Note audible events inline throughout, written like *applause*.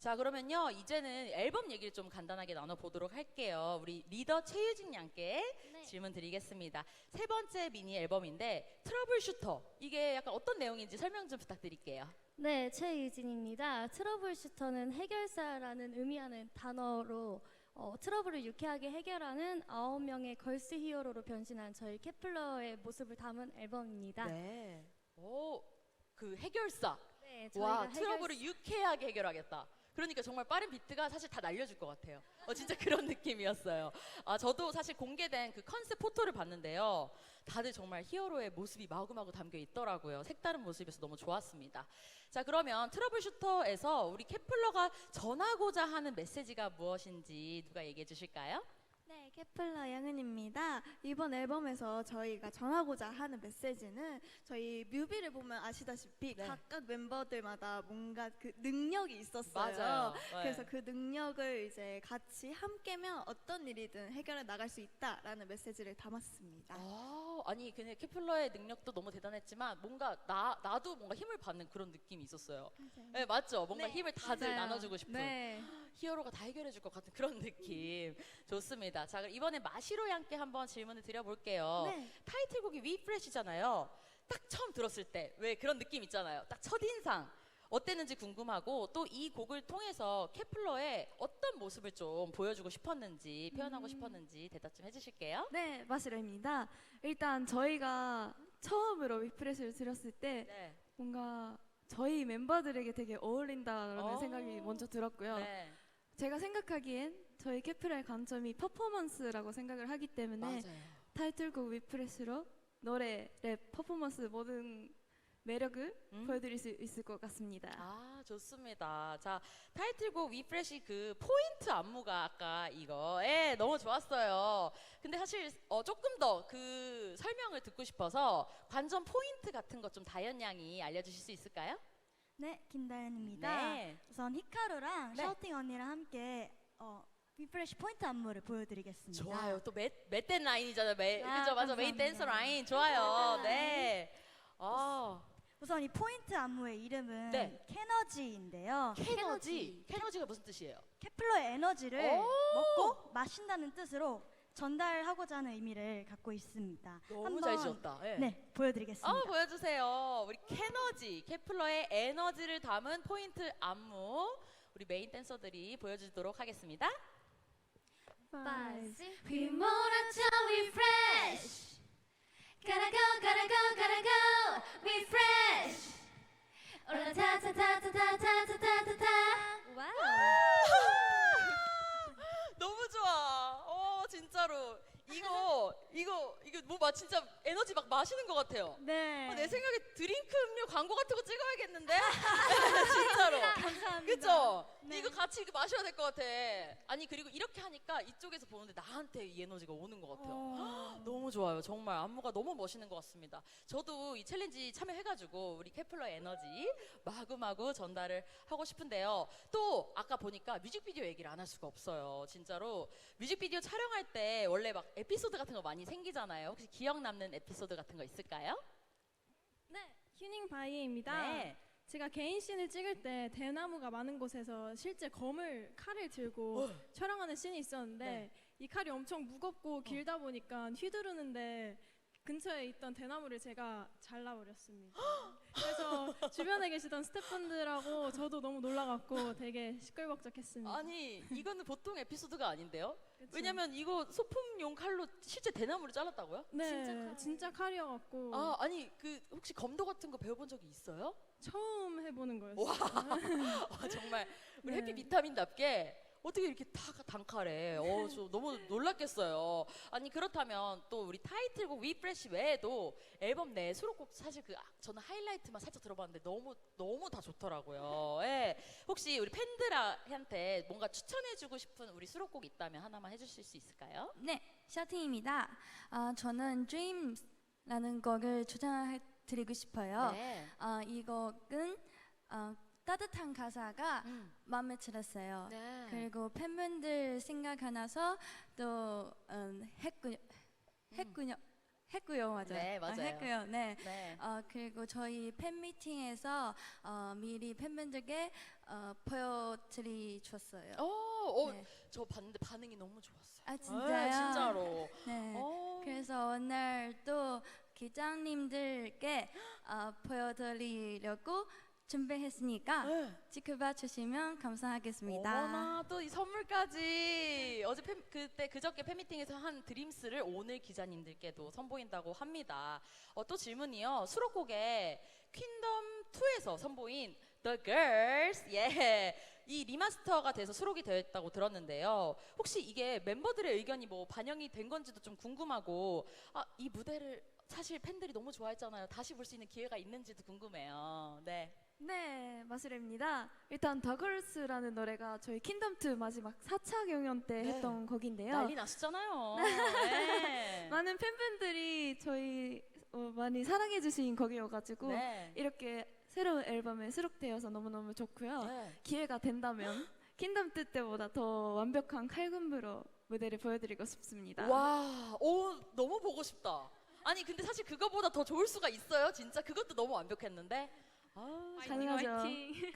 자, 그러면요. 이제는 앨범 얘기를 좀 간단하게 나눠보도록 할게요. 우리 리더 최유진 양께 네. 질문 드리겠습니다. 세 번째 미니 앨범인데 트러블 슈터. 이게 약간 어떤 내용인지 설명 좀 부탁드릴게요. 네, 최유진입니다. 트러블 슈터는 해결사라는 의미하는 단어로 어, 트러블을 유쾌하게 해결하는 아홉 명의 걸스 히어로로 변신한 저희 케플러의 모습을 담은 앨범입니다. 네. 오, 그 해결사. 네, 와, 저희가 트러블을 유쾌하게 해결하겠다. 그러니까 정말 빠른 비트가 사실 다 날려줄 것 같아요. 어, 진짜 그런 *laughs* 느낌이었어요. 아, 저도 사실 공개된 그 컨셉 포토를 봤는데요. 다들 정말 히어로의 모습이 마구마구 담겨 있더라고요. 색다른 모습이어서 너무 좋았습니다. 자, 그러면 트러블 슈터에서 우리 케플러가 전하고자 하는 메시지가 무엇인지 누가 얘기해 주실까요? 네, 케플러 양은입니다. 이번 앨범에서 저희가 전하고자 하는 메시지는 저희 뮤비를 보면 아시다시피 네. 각각 멤버들마다 뭔가 그 능력이 있었어요. 맞아요. 네. 그래서 그 능력을 이제 같이 함께면 어떤 일이든 해결해 나갈 수 있다라는 메시지를 담았습니다. 아, 아니 근데 케플러의 능력도 너무 대단했지만 뭔가 나 나도 뭔가 힘을 받는 그런 느낌이 있었어요. 네, 맞죠? 뭔가 네, 힘을 다들 맞아요. 나눠주고 싶은 네. 히어로가 다 해결해 줄 것 같은 그런 느낌. 좋습니다. 자, 그럼 이번에 마시로 양께 한번 질문을 드려볼게요. 네. 타이틀곡이 위프레시잖아요. 딱 처음 들었을 때 왜 그런 느낌 있잖아요. 딱 첫인상. 어땠는지 궁금하고 또 이 곡을 통해서 케플러의 어떤 모습을 좀 보여주고 싶었는지 표현하고 싶었는지 대답 좀 해주실게요. 네, 마시로입니다. 일단 저희가 처음으로 위프레시를 들었을 때 네. 뭔가 저희 멤버들에게 되게 어울린다라는 어. 생각이 먼저 들었고요. 네. 제가 생각하기엔 저희 캐플의 관점이 퍼포먼스라고 생각을 하기 때문에 맞아요. 타이틀곡 위프레시로 노래, 랩, 퍼포먼스 모든 매력을 음. 보여드릴 수 있을 것 같습니다. 아 좋습니다. 자 타이틀곡 위프레시 그 포인트 안무가 아까 이거 예 너무 좋았어요. 근데 사실 어, 조금 더 그 설명을 듣고 싶어서 관전 포인트 같은 것 좀 다현 양이 알려주실 수 있을까요? 네, 김다현입니다. 네. 우선 히카루랑 네. 샤우팅 언니랑 함께 어, 리프레시 포인트 안무를 보여드리겠습니다. 좋아요. 또 맷댄 라인이잖아요. 매, 아, 그죠 맞아 메인 감사합니다. 댄서 라인 좋아요. *laughs* 네. 어 우선 이 포인트 안무의 이름은 네. 캐너지인데요. 캐너지 캐너지가 무슨 뜻이에요? 케플러의 에너지를 오! 먹고 마신다는 뜻으로 전달하고자 하는 의미를 갖고 있습니다. 너무 한번, 잘 지었다. 예. 네, 보여드리겠습니다. 아 보여주세요. 우리 캐너지 케플러의 에너지를 담은 포인트 안무 우리 메인 댄서들이 보여주도록 하겠습니다. Six, 휘몰아쳐 refresh Gotta go gotta go gotta go 진짜 에너지 막 마시는 것 같아요. 네. 어, 내 생각에 드링크 음료 광고 같은 거 찍어야겠는데. *laughs* 감사합니다. 그죠? 네. 이거 같이 이거 마셔야 될 것 같아. 아니 그리고 이렇게 하니까 이쪽에서 보는데 나한테 이 에너지가 오는 것 같아요. 어. 너무 좋아요. 정말 안무가 너무 멋있는 것 같습니다. 저도 이 챌린지 참여해가지고 우리 케플러 에너지 마구마구 전달을 하고 싶은데요. 또 아까 보니까 뮤직비디오 얘기를 안 할 수가 없어요. 진짜로 뮤직비디오 촬영할 때 원래 막 에피소드 같은 거 많이 생기잖아요. 혹시 기억 남는 에피소드 같은 거 있을까요? 네, 휴닝 바이에입니다. 네. 제가 개인 씬을 찍을 때 대나무가 많은 곳에서 실제 검을 칼을 들고 촬영하는 씬이 있었는데 네. 이 칼이 엄청 무겁고 길다 보니까 휘두르는데 근처에 있던 대나무를 제가 잘라버렸습니다. *gasps* 그래서 주변에 계시던 스태프분들하고 저도 너무 놀라갖고 되게 시끌벅적했습니다. 아니 이거는 보통 에피소드가 아닌데요. 그쵸? 왜냐면 이거 소품용 칼로 실제 대나무를 잘랐다고요? 네, 진짜, 칼. 이어갖고 아 아니 그 혹시 검도 같은 거 배워본 적이 있어요? 처음 해보는 거였어요. *laughs* 아, 정말 우리 네. 해피 비타민답게 어떻게 이렇게 다 단칼에 어, 저 너무 놀랐겠어요. 아니 그렇다면 또 우리 타이틀곡 위프레시 외에도 앨범 내 수록곡 사실 그 아, 저는 하이라이트만 살짝 들어봤는데 너무 너무 다 좋더라고요. *laughs* 예. 혹시 우리 팬들한테 뭔가 추천해주고 싶은 우리 수록곡 있다면 하나만 해주실 수 있을까요? 네, 샤팅입니다. 아, 저는 Dreams라는 곡을 추천해 드리고 싶어요. 네. 아, 이 곡은 아, 따뜻한 가사가 음. 마음에 들었어요. 네. 그리고 팬분들 생각하나서 또 음, 했군요. 했군요. 했고요, 맞아요. 네, 아, 맞아요. 했고요, 네. 네. 어, 그리고 저희 팬미팅에서 어, 미리 팬분들께 어, 보여드리 줬어요. 어, 어, 네. 저 봤는데 반응이 너무 좋았어요. 아 네, 진짜요? 진짜로. 네. 어. 그래서 오늘 또 기장님들께 어, 보여드리려고 준비했으니까 네. 지켜봐 주시면 감사하겠습니다. 어머나 또 이 선물까지 어제 팬, 그때 그저께 팬미팅에서 한 드림스를 오늘 기자님들께도 선보인다고 합니다. 어, 또 질문이요. 수록곡에 퀸덤 2에서 선보인 The Girls 예. 이 리마스터가 돼서 수록이 되어 있다고 들었는데요. 혹시 이게 멤버들의 의견이 뭐 반영이 된 건지도 좀 궁금하고 아, 이 무대를 사실 팬들이 너무 좋아했잖아요. 다시 볼 수 있는 기회가 있는지도 궁금해요. 네. 네, 마술입니다. 일단 더걸스라는 노래가 저희 킹덤2 마지막 4차 경연 때 네. 했던 곡인데요. 난리 났었잖아요. 네. *laughs* 많은 팬분들이 저희 어, 많이 사랑해 주신 곡이어가지고 네. 이렇게 새로운 앨범에 수록되어서 너무너무 좋고요. 네. 기회가 된다면 킹덤2 때보다 더 완벽한 칼군부로 무대를 보여드리고 싶습니다. 와, 오, 너무 보고 싶다. 아니, 근데 사실 그거보다 더 좋을 수가 있어요, 진짜. 그것도 너무 완벽했는데. 아, 가능하죠.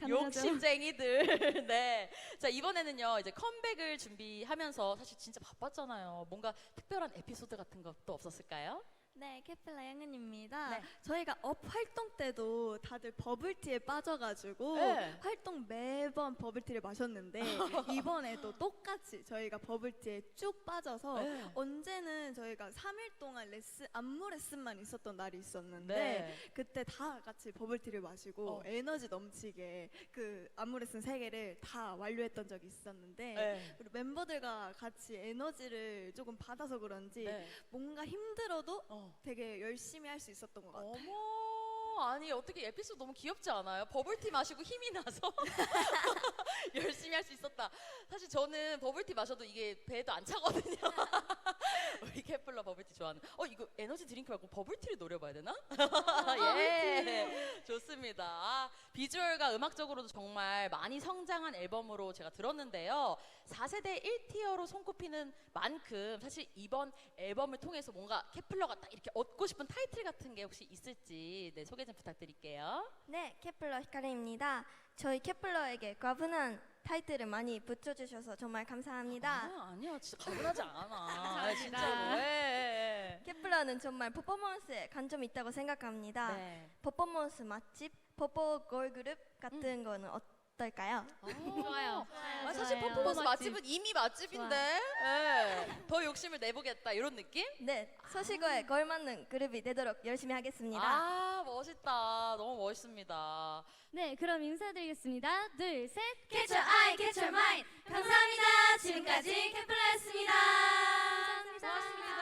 가능하죠. *laughs* 욕심쟁이들. *laughs* 네. 자, 이번에는요, 이제 컴백을 준비하면서 사실 진짜 바빴잖아요. 뭔가 특별한 에피소드 같은 것도 없었을까요? 네, 케플라 양은입니다. 네. 저희가 업 활동 때도 다들 버블티에 빠져가지고 네. 활동 매번 버블티를 마셨는데 *laughs* 이번에도 똑같이 저희가 버블티에 쭉 빠져서 네. 언제는 저희가 3일 동안 레슨 안무 레슨만 있었던 날이 있었는데 네. 그때 다 같이 버블티를 마시고 어. 에너지 넘치게 그 안무 레슨 세 개를 다 완료했던 적이 있었는데 네. 그리고 멤버들과 같이 에너지를 조금 받아서 그런지 네. 뭔가 힘들어도 어. 되게 열심히 할 수 있었던 것 같아요. 어머, 아니 어떻게 에피소드 너무 귀엽지 않아요? 버블티 마시고 힘이 나서 *laughs* 열심히 할 수 있었다. 사실 저는 버블티 마셔도 이게 배에도 안 차거든요. *laughs* 우리 캐플러 버블티 좋아하는. 어 이거 에너지 드링크 말고 버블티를 노려봐야 되나? *laughs* 예, 좋습니다. 아, 비주얼과 음악적으로도 정말 많이 성장한 앨범으로 제가 들었는데요. 4세대 1티어로 손꼽히는 만큼 사실 이번 앨범을 통해서 뭔가 캐플러가 딱 이렇게 얻고 싶은 타이틀 같은 게 혹시 있을지 네, 소개 좀 부탁드릴게요. 네, 케플러 히카리입니다. 저희 케플러에게 과분한 타이틀을 많이 붙여주셔서 정말 감사합니다. 아, 아니야, 진짜 가분하지 않아. *laughs* 아, 진짜로. 예, 케플러는 정말 퍼포먼스에 관점이 있다고 예. 생각합니다. 네. 퍼포먼스 맛집, 퍼포 걸그룹 같은 거는 어 어떨까요? 어, 좋아요. 아, 사실 좋아요. 퍼포먼스 맛집은 이미 맛집인데 예, 네. 더 욕심을 내보겠다 이런 느낌? 네, 소식어에 아. 걸맞는 그룹이 되도록 열심히 하겠습니다. 아 멋있다. 너무 멋있습니다. 네, 그럼 인사드리겠습니다. 둘, 셋. Catch your eye, catch your mind. 감사합니다. 지금까지 캠플러였습니다. 감사합니다. 고맙습니다.